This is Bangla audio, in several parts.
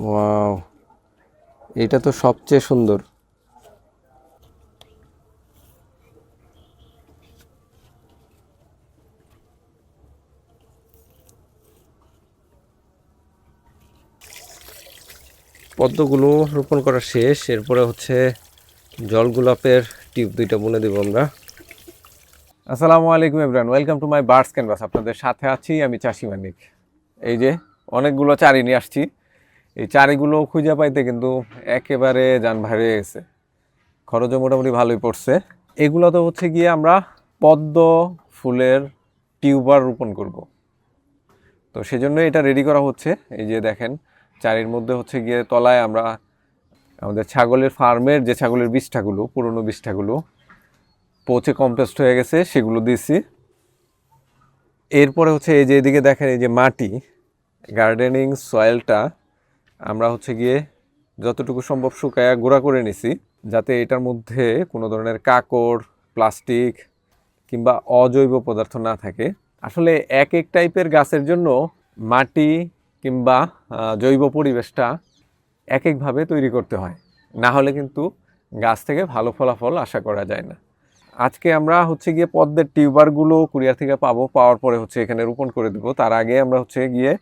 ওয়াও এটা তো সবচেয়ে সুন্দর। পদ্মগুলো রোপণ করা শেষ, এরপরে হচ্ছে জল গোলাপের টিউব দুইটা বুনে দেবো আমরা। আসসালামু আলাইকুম everyone welcome to my birds canvas আপনাদের সাথে আছি আমি চাষি মানিক। এই যে অনেকগুলো চারি নিয়ে আসছি। এই চারিগুলো খুঁজে পাইতে কিন্তু একেবারে যান ভারী গেছে। খরচও মোটামুটি ভালোই পড়ছে। এগুলো তো হচ্ছে গিয়ে আমরা পদ্ম ফুলের টিউবার রোপণ করব। তো সেজন্য এটা রেডি করা হচ্ছে। এই যে দেখেন, চারির মধ্যে হচ্ছে গিয়ে তলায় আমরা আমাদের ছাগলের ফার্মের যে ছাগলের বিষ্ঠাগুলো পুরনো বিষ্ঠাগুলো পচে কম্পোস্ট হয়ে গেছে, সেগুলো দিয়েছি। এরপরে হচ্ছে এই যে এদিকে দেখেন, এই যে মাটি গার্ডেনিং সয়েলটা আমরা হচ্ছে গিয়ে যতটুকু সম্ভব শুকায়া গুঁড়া করে নিছি, যাতে এটার মধ্যে কোনো ধরনের কাকড়, প্লাস্টিক কিংবা অজৈব পদার্থ না থাকে। আসলে এক এক টাইপের গাছের জন্য মাটি কিংবা জৈব পরিবেশটা এক একভাবে তৈরি করতে হয়। না হলে কিন্তু গাছ থেকে ভালো ফলাফল আশা করা যায় না। আজকে আমরা হচ্ছে গিয়ে পদ্মের টিউবারগুলো কুরিয়ার থেকে পাবো, পাওয়ার পরে হচ্ছে এখানে রোপণ করে দেবো। তার আগে আমরা হচ্ছে গিয়ে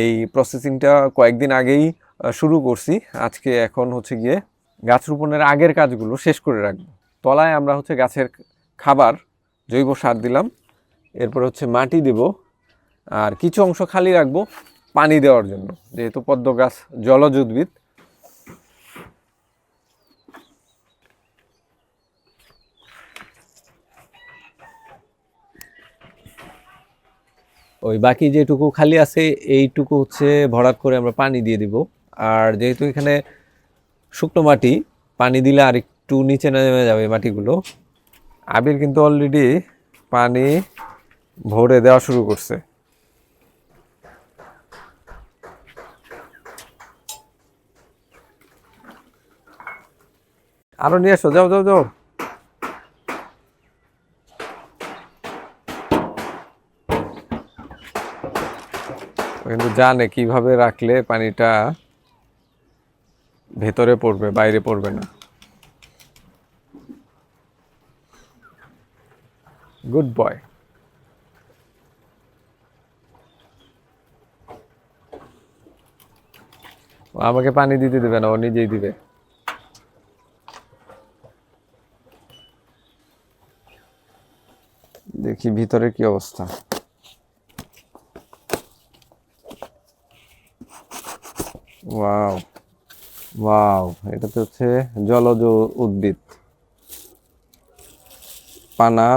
এই প্রসেসিংটা কয়েকদিন আগেই শুরু করছি। আজকে এখন হচ্ছে গিয়ে গাছ রোপণের আগের কাজগুলো শেষ করে রাখব। তলায় আমরা হচ্ছে গাছের খাবার, জৈব সার দিলাম। এরপর হচ্ছে মাটি দেব। আর কিছু অংশ খালি রাখব পানি দেওয়ার জন্য। যেহেতু পদ্ম গাছ জলজ উদ্ভিদ ওই বাকি যেটুকু খালি আছে, এইটুকু হচ্ছে ভরাট করে আমরা পানি দিয়ে দিব। আর যেহেতু এখানে শুকনো মাটি, পানি দিলে আর একটু নিচে নেমে যাবে মাটিগুলো। আবির কিন্তু অলরেডি পানি ভরে দেওয়া শুরু করছে। আরও নিয়ে আসো, যাও যাও যাও। জানে কীভাবে রাখলে পানিটা ভেতরে পড়বে, বাইরে পড়বে না। গুড বয় আমাকে পানি দিতে দেবে না, ও নিজেই দিবে। দেখি ভিতরে কি অবস্থা। ওয়াও ওয়াও এটা তো হচ্ছে জলজ উদ্ভিদ। পানা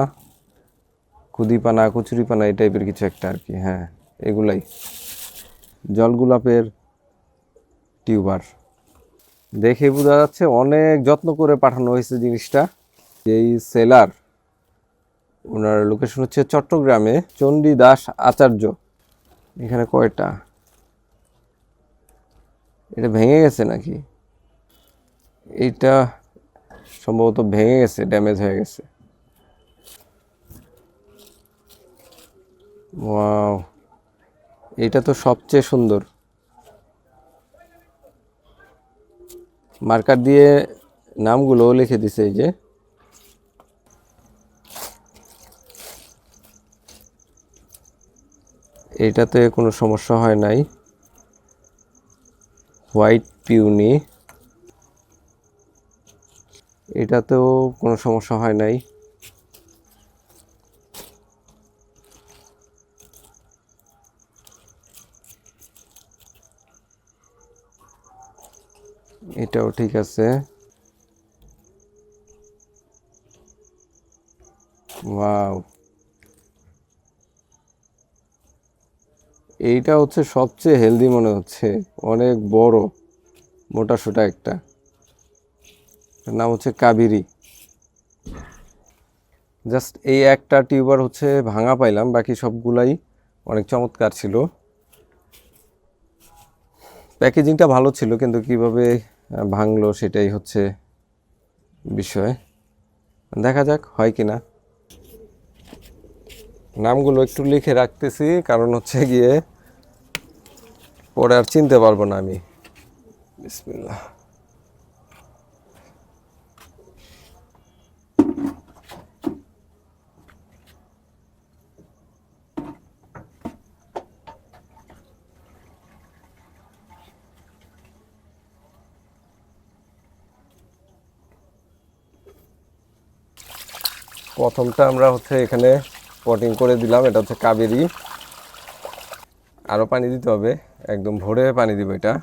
খুদি পানা কচুরি পানা এই টাইপের কিছু একটা আর কি হ্যাঁ এগুলাই। জল গোলাপের টিউবার। দেখে বোঝা যাচ্ছে অনেক যত্ন করে পাঠানো হয়েছে জিনিসটা। এই সেলার, ওনার লোকেশন হচ্ছে চট্টগ্রামে চণ্ডী দাস আচার্য। এখানে কয়টা? এটা ভেঙে গেছে নাকি? এইটা সম্ভবত ভেঙে গেছে ড্যামেজ হয়ে গেছে। এটা তো সবচেয়ে সুন্দর। মার্কার দিয়ে নামগুলোও লিখে দিছে এই যে। এইটাতে কোনো সমস্যা হয় নাই। White peony. এটাতেও কোনো সমস্যা হয় নাই। এটাও ঠিক আছে। ওয়াও। এইটা হচ্ছে সবচেয়ে হেলদি মনে হচ্ছে। অনেক বড়, মোটা সোটা একটা। নাম হচ্ছে কাবেরি। জাস্ট এই একটা টিউবার হচ্ছে ভাঙা পাইলাম, বাকি সবগুলাই অনেক চমৎকার ছিল। প্যাকেজিংটা ভালো ছিল, কিন্তু কীভাবে ভাঙলো সেটাই হচ্ছে বিষয়। দেখা যাক হয় কি না নামগুলো একটু লিখে রাখতেছি, কারণ হচ্ছে গিয়ে পরে আর চিনতে পারব না আমি। বিসমিল্লাহ। প্রথমটা আমরা হচ্ছে এখানে পটিং করে দিলাম, এটা হচ্ছে কাবেরি। আরও পানি দিতে হবে। একদম ভরে পানি দিব এটা।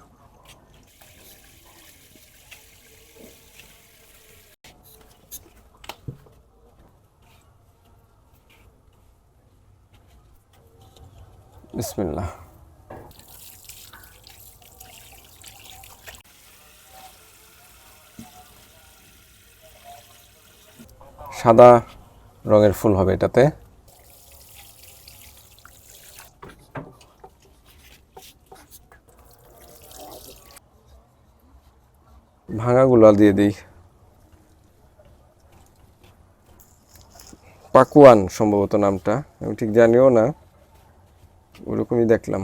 বিসমিল্লাহ। সাদা রঙের ফুল হবে এটাতে। ভাঙাগুলো দিয়ে দিই। পাকুয়ান সম্ভবত নামটা আমি ঠিক জানিও না ওরকমই দেখলাম।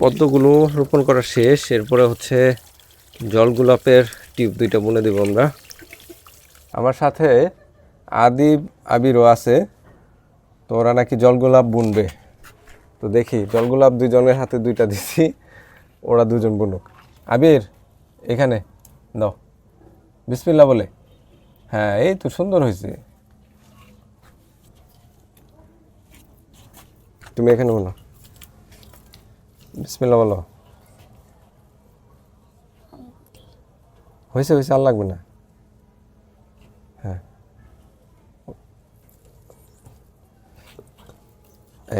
পদ্মগুলো রোপণ করা শেষ, এরপরে হচ্ছে জল গোলাপের টিউব দুইটা বুনে দেবো আমরা। আমার সাথে আদিব আবিরও আছে, তো ওরা নাকি জল গোলাপ বুনবে। তো দেখি, জল গোলাপ দুজনের হাতে দুইটা দিছি, ওরা দুজন বুনুক। আবির, এখানে দাও বিসমিল্লা বলে। হ্যাঁ এই তো সুন্দর হয়েছে। তুমি এখানে বলো। বিসমিল্লা বলো। হয়েছে হয়েছে, আর লাগবে না। হ্যাঁ।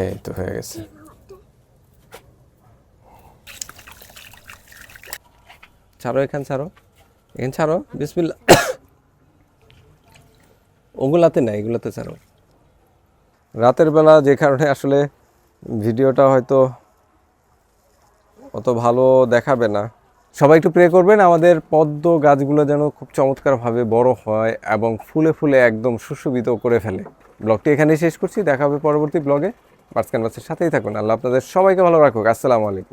এই তো হয়ে গেছে। ছাড়ো, এখান ছাড়ো। এখান ছাড়ো বিসমিল্লা ওগুলাতে না, এগুলাতে ছাড়ো। রাতের বেলা যে কারণে আসলে ভিডিওটা হয়তো অত ভালো দেখাবে না। সবাই একটু প্রে করবেন, আমাদের পদ্ম গাছগুলো যেন খুব চমৎকারভাবে বড় হয় এবং ফুলে ফুলে একদম সুশোভিত করে ফেলে। ব্লগটি এখানেই শেষ করছি, দেখা হবে পরবর্তী ব্লগে। বার্সকান বাসের সাথেই থাকুন। আল্লাহ আপনাদের সবাইকে ভালো রাখুক। আসসালামু আলাইকুম।